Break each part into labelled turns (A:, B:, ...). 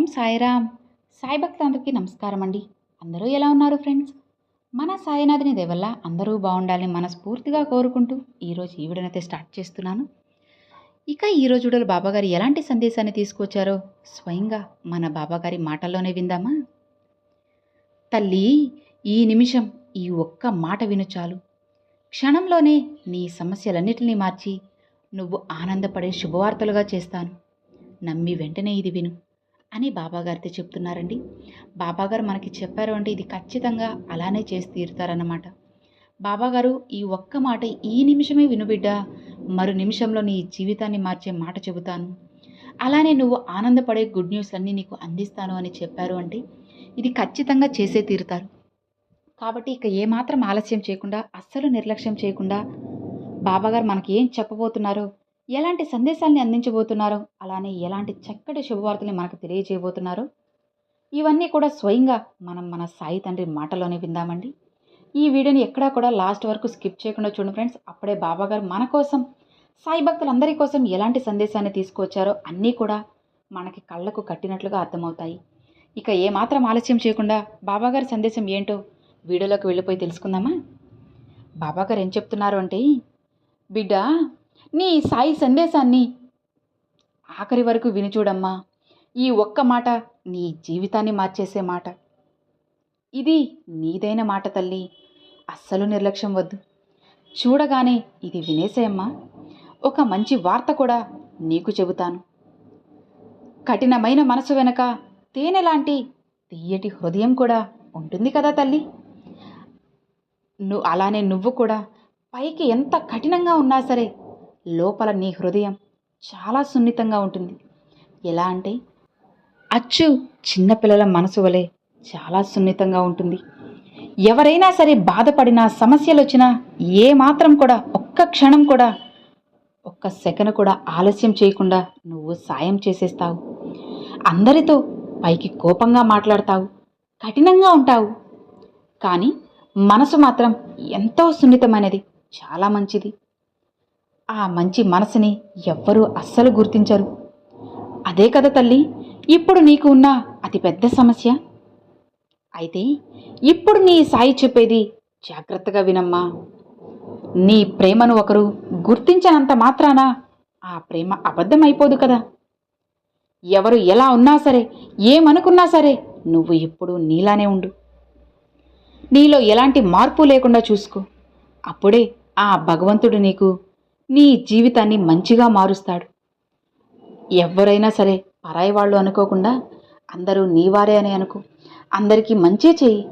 A: ఓం సాయిరామ్. సాయి భక్తులందరికీ నమస్కారం అండి. అందరూ ఎలా ఉన్నారు ఫ్రెండ్స్? మన సాయినాథుని దేవల్ల అందరూ బాగుండాలని మనస్ఫూర్తిగా కోరుకుంటూ ఈరోజు ఈ వీడియోనైతే స్టార్ట్ చేస్తున్నాను. ఇక ఈరోజు వీడియోలో బాబాగారు ఎలాంటి సందేశాన్ని తీసుకొచ్చారో స్వయంగా మన బాబాగారి మాటల్లోనే విందామా? తల్లి ఈ నిమిషం ఈ ఒక్క మాట విను చాలు. క్షణంలోనే నీ సమస్యలన్నిటినీ మార్చి నువ్వు ఆనందపడే శుభవార్తలుగా చేస్తాను. నమ్మి వెంటనే ఇది విను. అని బాబాగారితో చెప్తున్నారండి. బాబాగారు మనకి చెప్పారు అంటే ఇది ఖచ్చితంగా అలానే చేసి తీరుతారన్నమాట. బాబాగారు ఈ ఒక్క మాట ఈ నిమిషమే వినుబిడ్డ మరు నిమిషంలో నీ జీవితాన్ని మార్చే మాట చెబుతాను. అలానే నువ్వు ఆనందపడే గుడ్ న్యూస్ అన్నీ నీకు అందిస్తాను అని చెప్పారు అంటే ఇది ఖచ్చితంగా చేసే తీరుతారు. కాబట్టి ఇక ఏమాత్రం ఆలస్యం చేయకుండా అస్సలు నిర్లక్ష్యం చేయకుండా బాబాగారు మనకి ఏం చెప్పబోతున్నారో ఎలాంటి సందేశాల్ని అందించబోతున్నారో? అలానే ఎలాంటి చక్కటి శుభవార్తల్ని మనకు తెలియజేయబోతున్నారో? ఇవన్నీ కూడా స్వయంగా మనం మన సాయి తండ్రి మాటలోనే విందామండి. ఈ వీడియోని ఎక్కడా కూడా లాస్ట్ వరకు స్కిప్ చేయకుండా చూడండి ఫ్రెండ్స్. అప్పుడే బాబాగారు మన కోసం సాయి భక్తులందరి కోసం ఎలాంటి సందేశాన్ని తీసుకువచ్చారో అన్నీ కూడా మనకి కళ్ళకు కట్టినట్లుగా అర్థమవుతాయి. ఇక ఏమాత్రం ఆలస్యం చేయకుండా బాబాగారి సందేశం ఏంటో వీడియోలోకి వెళ్ళిపోయి తెలుసుకుందామా? బాబాగారు ఏం చెప్తున్నారు అంటే బిడ్డ నీ సాయి సందేశాన్ని ఆఖరి వరకు విని చూడమ్మా. ఈ ఒక్క మాట నీ జీవితాన్ని మార్చేసే మాట. ఇది నీదైన మాట తల్లి. అస్సలు నిర్లక్ష్యం వద్దు. చూడగానే ఇది వినేసేయమ్మా ఒక మంచి వార్త కూడా నీకు చెబుతాను. కఠినమైన మనసు వెనక తేనె లాంటి తీయటి హృదయం కూడా ఉంటుంది కదా తల్లి. నువ్వు అలానే నువ్వు కూడా పైకి ఎంత కఠినంగా ఉన్నా సరే లోపల నీ హృదయం చాలా సున్నితంగా ఉంటుంది. ఎలా అంటే అచ్చు చిన్నపిల్లల మనసు వలె చాలా సున్నితంగా ఉంటుంది. ఎవరైనా సరే బాధపడినా సమస్యలు వచ్చినా ఏ మాత్రం కూడా ఒక్క క్షణం కూడా ఒక్క సెకండ్ కూడా ఆలస్యం చేయకుండా నువ్వు సాయం చేసేస్తావు. అందరితో పైకి కోపంగా మాట్లాడతావు. కఠినంగా ఉంటావు. కానీ మనసు మాత్రం ఎంతో సున్నితమైనది. చాలా మంచిది. ఆ మంచి మనసుని ఎవ్వరూ అస్సలు గుర్తించరు. అదే కదా తల్లి ఇప్పుడు నీకు ఉన్న అతిపెద్ద సమస్య? అయితే ఇప్పుడు నీ సాయి చెప్పేది జాగ్రత్తగా వినమ్మా. నీ ప్రేమను ఒకరు గుర్తించనంత మాత్రాన ఆ ప్రేమ అబద్ధమైపోదు కదా. ఎవరు ఎలా ఉన్నా సరే ఏమనుకున్నా సరే నువ్వు ఎప్పుడూ నీలానే ఉండు. నీలో ఎలాంటి మార్పు లేకుండా చూసుకో. అప్పుడే ఆ భగవంతుడు నీకు నీ జీవితాన్ని మంచిగా మారుస్తాడు. ఎవరైనా సరే పరాయి వాళ్ళు అనుకోకుండా అందరూ నీవారే అని అనుకో. అందరికీ మంచే చెయ్యి.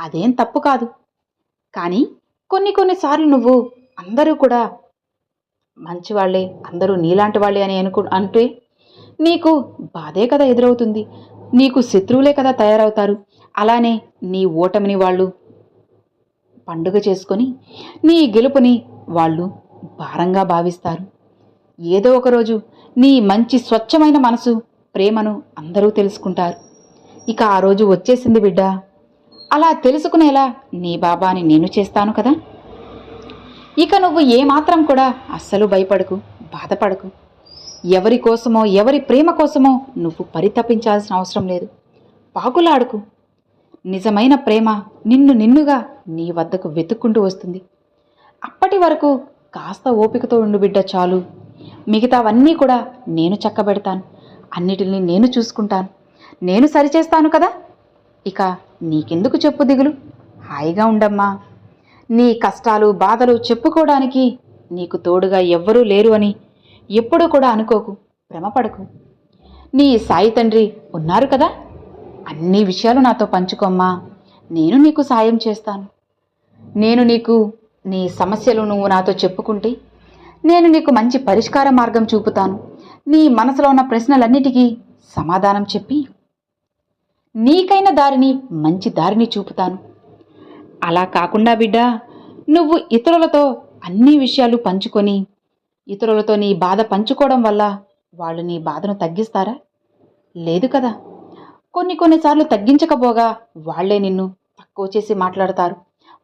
A: అదేం తప్పు కాదు. కానీ కొన్ని కొన్నిసార్లు నువ్వు అందరూ కూడా మంచివాళ్ళే అందరూ నీలాంటి వాళ్ళే అని అనుకు అంటే నీకు బాధే కదా ఎదురవుతుంది. నీకు శత్రువులే కదా తయారవుతారు. అలానే నీ ఓటమిని వాళ్ళు పండుగ చేసుకొని నీ గెలుపుని వాళ్ళు భారంగా భావిస్తారు. ఏదో ఒకరోజు నీ మంచి స్వచ్ఛమైన మనసు ప్రేమను అందరూ తెలుసుకుంటారు. ఇక ఆ రోజు వచ్చేసింది బిడ్డ. అలా తెలుసుకునేలా నీ బాబాని నేను చేస్తాను కదా? ఇక నువ్వు ఏమాత్రం కూడా అస్సలు భయపడకు బాధపడకు. ఎవరి కోసమో ఎవరి ప్రేమ కోసమో నువ్వు పరితపించాల్సిన అవసరం లేదు. పాకులాడుకు. నిజమైన ప్రేమ నిన్ను నిన్నుగా నీ వద్దకు వెతుక్కుంటూ వస్తుంది. అప్పటి వరకు కాస్త ఓపికతో ఉండు బిడ్డ చాలు. మిగతావన్నీ కూడా నేను చక్కబెడతాను. అన్నిటిని నేను చూసుకుంటాను. నేను సరిచేస్తాను కదా? ఇక నీకెందుకు చెప్పు దిగులు? హాయిగా ఉండమ్మా. నీ కష్టాలు బాధలు చెప్పుకోవడానికి నీకు తోడుగా ఎవ్వరూ లేరు అని ఎప్పుడూ కూడా అనుకోకు భ్రమపడకు. నీ సాయి తండ్రి ఉన్నారు కదా? అన్ని విషయాలు నాతో పంచుకోమ్మా. నేను నీకు సాయం చేస్తాను. నేను నీకు నీ సమస్యలు నువ్వు నాతో చెప్పుకుంటే నేను నీకు మంచి పరిష్కార మార్గం చూపుతాను. నీ మనసులో ఉన్న ప్రశ్నలన్నిటికీ సమాధానం చెప్పి నీకైన దారిని మంచి దారిని చూపుతాను. అలా కాకుండా బిడ్డ నువ్వు ఇతరులతో అన్ని విషయాలు పంచుకొని ఇతరులతో నీ బాధ పంచుకోవడం వల్ల వాళ్ళు నీ బాధను తగ్గిస్తారా? లేదు కదా. కొన్ని కొన్నిసార్లు తగ్గించకపోగా వాళ్ళే నిన్ను తక్కువ చేసి మాట్లాడతారు.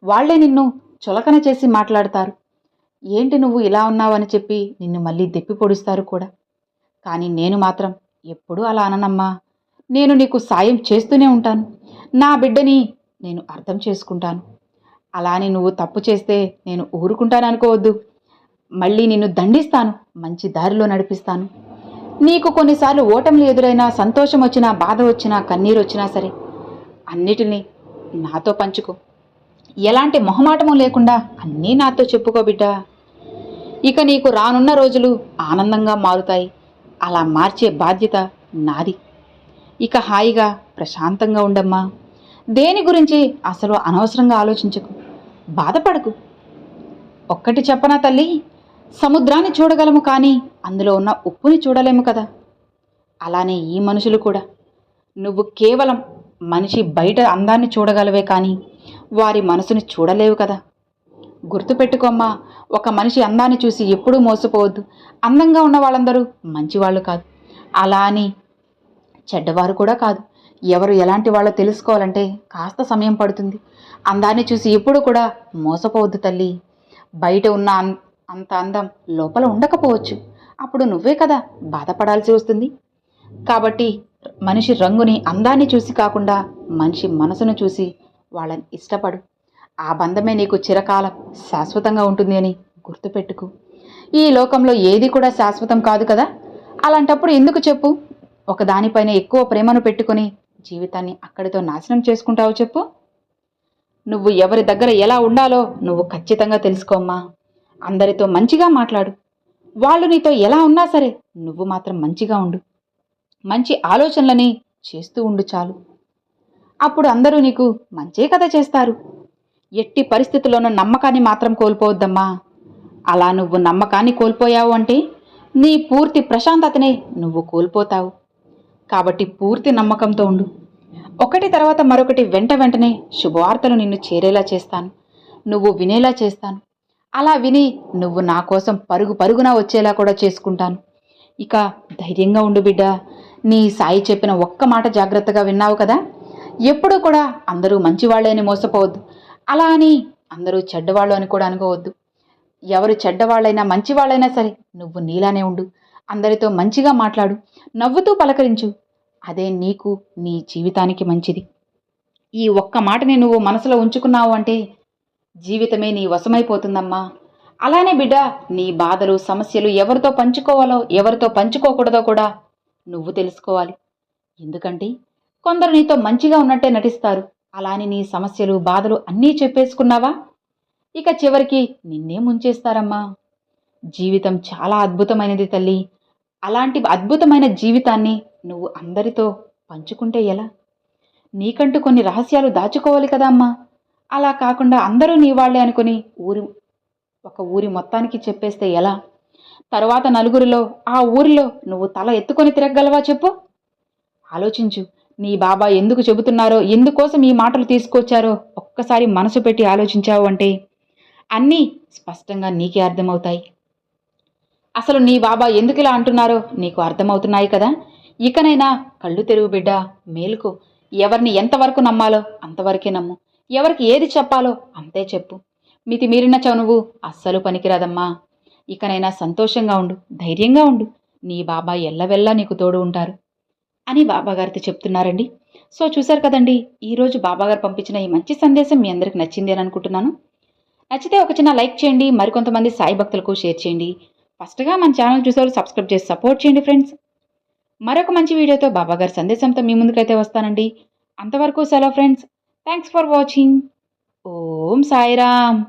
A: వాళ్ళే నిన్ను చులకన చేసి మాట్లాడతారు. ఏంటి నువ్వు ఇలా ఉన్నావని చెప్పి నిన్ను మళ్ళీ దెప్పి పొడుస్తారు కూడా. కానీ నేను మాత్రం ఎప్పుడూ అలా అననమ్మా. నేను నీకు సాయం చేస్తూనే ఉంటాను. నా బిడ్డని నేను అర్థం చేసుకుంటాను. అలా అని నువ్వు తప్పు చేస్తే నేను ఊరుకుంటాను అనుకోవద్దు. మళ్ళీ నిన్ను దండిస్తాను. మంచి దారిలో నడిపిస్తాను. నీకు కొన్నిసార్లు ఓటములు ఎదురైనా సంతోషం వచ్చినా బాధ వచ్చినా కన్నీరు వచ్చినా సరే అన్నిటినీ నాతో పంచుకో. ఎలాంటి మొహమాటము లేకుండా అన్నీ నాతో చెప్పుకో బిడ్డా. ఇక నీకు రానున్న రోజులు ఆనందంగా మారుతాయి. అలా మార్చే బాధ్యత నాది. ఇక హాయిగా ప్రశాంతంగా ఉండమ్మా. దేని గురించి అసలు అనవసరంగా ఆలోచించకు. బాధపడకు. ఒక్కటి చెప్పనా తల్లి? సముద్రాన్ని చూడగలము కానీ అందులో ఉన్న ఉప్పుని చూడలేము కదా. అలానే ఈ మనుషులు కూడా. నువ్వు కేవలం మనిషి బయట అందాన్ని చూడగలవే కానీ వారి మనసుని చూడలేవు కదా. గుర్తుపెట్టుకోమ్మా ఒక మనిషి అందాన్ని చూసి ఎప్పుడూ మోసపోవద్దు. అందంగా ఉన్న వాళ్ళందరూ మంచివాళ్ళు కాదు. అలా అని చెడ్డవారు కూడా కాదు. ఎవరు ఎలాంటి వాళ్ళో తెలుసుకోవాలంటే కాస్త సమయం పడుతుంది. అందాన్ని చూసి ఎప్పుడు కూడా మోసపోవద్దు తల్లి. బయట ఉన్న అంత అందం లోపల ఉండకపోవచ్చు. అప్పుడు నువ్వే కదా బాధపడాల్సి వస్తుంది. కాబట్టి మనిషి రంగుని అందాన్ని చూసి కాకుండా మనిషి మనసును చూసి వాళ్ళని ఇష్టపడు. ఆ బంధమే నీకు చిరకాలం శాశ్వతంగా ఉంటుంది అని గుర్తుపెట్టుకు. ఈ లోకంలో ఏది కూడా శాశ్వతం కాదు కదా? అలాంటప్పుడు ఎందుకు చెప్పు? ఒక దానిపైన ఎక్కువ ప్రేమను పెట్టుకొని జీవితాన్ని అక్కడితో నాశనం చేసుకుంటావు చెప్పు. నువ్వు ఎవరి దగ్గర ఎలా ఉండాలో నువ్వు ఖచ్చితంగా తెలుసుకోమ్మా అందరితో మంచిగా మాట్లాడు. వాళ్ళు నీతో ఎలా ఉన్నా సరే నువ్వు మాత్రం మంచిగా ఉండు. మంచి ఆలోచనలని చేస్తూ ఉండు చాలు. అప్పుడు అందరూ నీకు మంచే కథ చేస్తారు. ఎట్టి పరిస్థితుల్లోనూ నమ్మకాన్ని మాత్రం కోల్పోవద్దమ్మా. అలా నువ్వు నమ్మకాన్ని కోల్పోయావు అంటే నీ పూర్తి ప్రశాంతతనే నువ్వు కోల్పోతావు. కాబట్టి పూర్తి నమ్మకంతో ఉండు. ఒకటి తర్వాత మరొకటి వెంట వెంటనే శుభవార్తలు నిన్ను చేరేలా చేస్తాను. నువ్వు వినేలా చేస్తాను. అలా విని నువ్వు నా కోసం పరుగు పరుగున వచ్చేలా కూడా చేసుకుంటాను. ఇక ధైర్యంగా ఉండు బిడ్డ. నీ సాయి చెప్పిన ఒక్క మాట జాగ్రత్తగా విన్నావు కదా? ఎప్పుడూ కూడా అందరూ మంచివాళ్ళే అని మోసపోవద్దు. అలా అని అందరూ చెడ్డవాళ్ళు అని కూడా అనుకోవద్దు. ఎవరు చెడ్డవాళ్ళైనా మంచివాళ్ళైనా సరే నువ్వు నీలానే ఉండు. అందరితో మంచిగా మాట్లాడు. నవ్వుతూ పలకరించు. అదే నీకు నీ జీవితానికి మంచిది. ఈ ఒక్క మాటని నువ్వు మనసులో ఉంచుకున్నావు అంటే జీవితమే నీ వశమైపోతుందమ్మా. అలానే బిడ్డ నీ బాధలు సమస్యలు ఎవరితో పంచుకోవాలో ఎవరితో పంచుకోకూడదో కూడా నువ్వు తెలుసుకోవాలి. ఎందుకంటే కొందరు నీతో మంచిగా ఉన్నట్టే నటిస్తారు. అలానే నీ సమస్యలు బాధలు అన్నీ చెప్పేసుకున్నావా? ఇక చివరికి నిన్నే ముంచేస్తారమ్మా. జీవితం చాలా అద్భుతమైనది తల్లి. అలాంటి అద్భుతమైన జీవితాన్ని నువ్వు అందరితో పంచుకుంటే ఎలా? నీకంటూ కొన్ని రహస్యాలు దాచుకోవాలి కదా అమ్మా. అలా కాకుండా అందరూ నీ వాళ్ళే అనుకుని ఊరి ఒక ఊరి మొత్తానికి చెప్పేస్తే ఎలా? తరువాత నలుగురిలో ఆ ఊరిలో నువ్వు తల ఎత్తుకొని తిరగగలవా చెప్పు? ఆలోచించు. నీ బాబా ఎందుకు చెబుతున్నారో ఎందుకోసం ఈ మాటలు తీసుకొచ్చారో ఒక్కసారి మనసు పెట్టి ఆలోచించావు అంటే అన్నీ స్పష్టంగా నీకే అర్థమవుతాయి. అసలు నీ బాబా ఎందుకు ఇలా అంటున్నారో నీకు అర్థమవుతున్నాయి కదా? ఇకనైనా కళ్ళు తెరువు బిడ్డ మేలుకు. ఎవరిని ఎంతవరకు నమ్మాలో అంతవరకే నమ్ము. ఎవరికి ఏది చెప్పాలో అంతే చెప్పు. మితి మీరిన చనువు అస్సలు పనికిరాదమ్మా. ఇకనైనా సంతోషంగా ఉండు ధైర్యంగా ఉండు. నీ బాబా ఎల్లవెల్లా నీకు తోడు ఉంటారు. అని బాబాగారితో చెప్తున్నారండి. సో చూశారు కదండి ఈరోజు బాబాగారు పంపించిన ఈ మంచి సందేశం మీ అందరికి నచ్చింది అని అనుకుంటున్నాను. నచ్చితే ఒక చిన్న లైక్ చేయండి మరికొంతమంది సాయి భక్తులకు షేర్ చేయండి. ఫస్ట్గా మన ఛానల్ చూసారు సబ్స్క్రైబ్ చేసి సపోర్ట్ చేయండి ఫ్రెండ్స్. మరొక మంచి వీడియోతో బాబాగారి సందేశంతో మీ ముందుకైతే వస్తానండి. అంతవరకు సెలవు friends. Thanks for watching. Om Sairam.